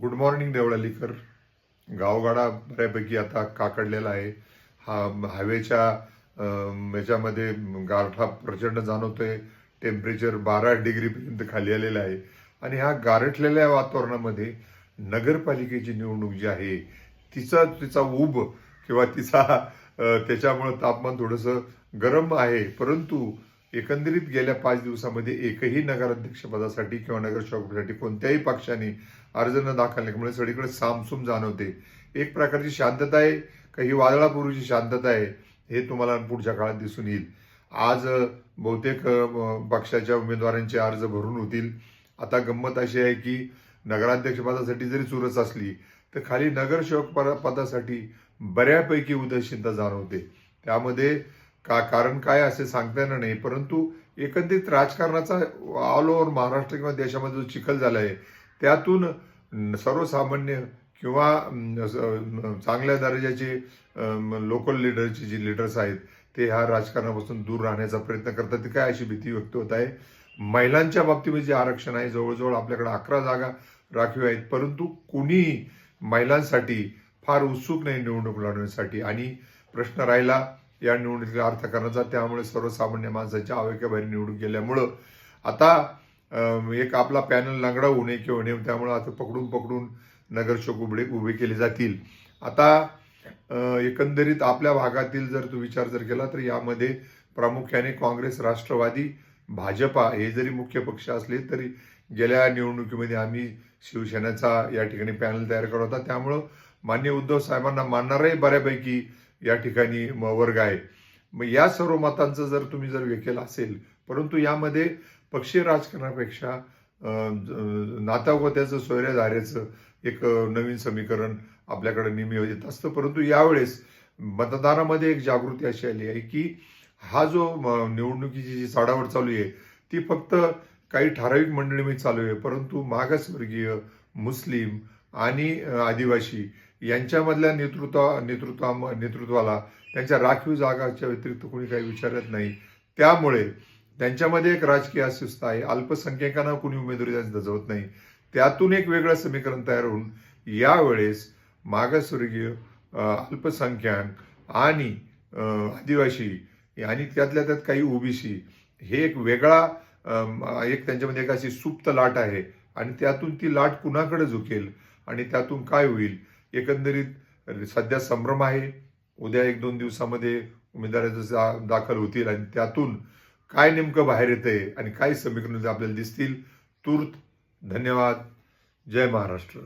Good morning देवळालीकर. गावगाडा बऱ्यापैकी आता काकडलेला आहे. हा हायवेच्या याच्यामध्ये गारठा प्रचंड जाणवतोय. टेम्परेचर बारा डिग्रीपर्यंत खाली आलेलं आहे. आणि ह्या गारठलेल्या वातावरणामध्ये नगरपालिकेची निवडणूक जी आहे तिचा तिचा उब किंवा तिचा त्याच्यामुळं तापमान थोडंसं गरम आहे. परंतु एकंदरीत गेल्या पाच दिवसामध्ये एकही नगराध्यक्षपदासाठी किंवा नगरसेवकपदासाठी कोणत्याही पक्षाने अर्ज न दाखल केल्यामुळे सगळीकडे सामसूम जाणवते. एक प्रकारची शांतता आहे काही वादळापूर्वीची शांतता आहे हे तुम्हाला पुढच्या काळात दिसून येईल. आज बहुतेक पक्षाच्या उमेदवारांचे अर्ज भरून होतील. आता गंमत अशी आहे की नगराध्यक्षपदासाठी जरी चुरस असली तर खाली नगरसेवक पदासाठी बऱ्यापैकी उदासीनता जाणवते. त्यामध्ये का? कारण काय असे सांगता येणार नाही. परंतु एकंदरीत राजकारणाचा ऑल ओव्हर महाराष्ट्र किंवा देशामध्ये जो चिखल झाला आहे त्यातून सर्वसामान्य किंवा चांगल्या दर्जाचे लोकल लीडरचे जे लीडर्स आहेत ते ह्या राजकारणापासून दूर राहण्याचा प्रयत्न करतात. काय अशी भीती व्यक्त होत आहे? महिलांच्या बाबतीमध्ये जे आरक्षण आहे जवळजवळ आपल्याकडे अकरा जागा राखीव आहेत. परंतु कुणीही महिलांसाठी फार उत्सुक नाही निवडणूक लढवण्यासाठी. आणि प्रश्न राहिला या निवडणुकीला अर्थकारणाचा त्यामुळे सर्वसामान्य माणसाच्या आवेगाबाहेर निवडून गेल्यामुळं आता एक आपला पॅनल लंगडा होऊ नये किंवा नये त्यामुळं आता पकडून पकडून नगरसेवक उभे उभे केले जातील. आता एकंदरीत आपल्या भागातील जर तू विचार जर केला तर यामध्ये प्रामुख्याने काँग्रेस राष्ट्रवादी भाजपा हे जरी मुख्य पक्ष असले तरी गेल्या निवडणुकीमध्ये आम्ही शिवसेनेचा या ठिकाणी पॅनल तयार करत होता. त्यामुळं मान्य उद्धव साहेबांना मानणारही बऱ्यापैकी या ठिकाणी म- वर्ग आहे. मग या सर्व मतांचं जर तुम्ही जर केलं असेल परंतु यामध्ये पक्षीय राजकारणापेक्षा नातागोत्याचं सोयऱ्याधाऱ्याचं एक नवीन समीकरण आपल्याकडे नेहमी येत असतं. परंतु यावेळेस मतदानामध्ये एक जागृती अशी आली आहे की हा जो म- निवडणुकीची जी चढावड चालू आहे ती फक्त काही ठराविक मंडळीमध्ये चालू आहे. परंतु मागासवर्गीय मुस्लिम आणि आदिवासी यांच्यामधल्या नेतृत्वा नेतृत्वा नेतृत्वाला त्यांच्या राखीव जागाच्या व्यतिरिक्त कोणी काही विचारत नाही. त्यामुळे त्यांच्यामध्ये एक राजकीय अस्वस्थ आहे. अल्पसंख्याकांना कुणी उमेदवारी त्यांची दजवत नाही. त्यातून एक वेगळं समीकरण तयार होऊन यावेळेस मागासवर्गीय अल्पसंख्याक आणि आदिवासी आणि त्यातल्या त्यात काही ओबीसी हे एक वेगळा एक त्यांच्यामध्ये एक अशी सुप्त लाट आहे आणि त्यातून ती लाट कुणाकडे झुकेल आणि त्यातून काय होईल एकंदरीत सध्या संभ्रम आहे. उद्या एक दोन दिवसामध्ये उमेदवाराचे दाखल होतील आणि त्यातून काय नेमकं बाहेर येतंय आणि काय समीकरण आपल्याला दिसतील. तूर्त धन्यवाद. जय महाराष्ट्र.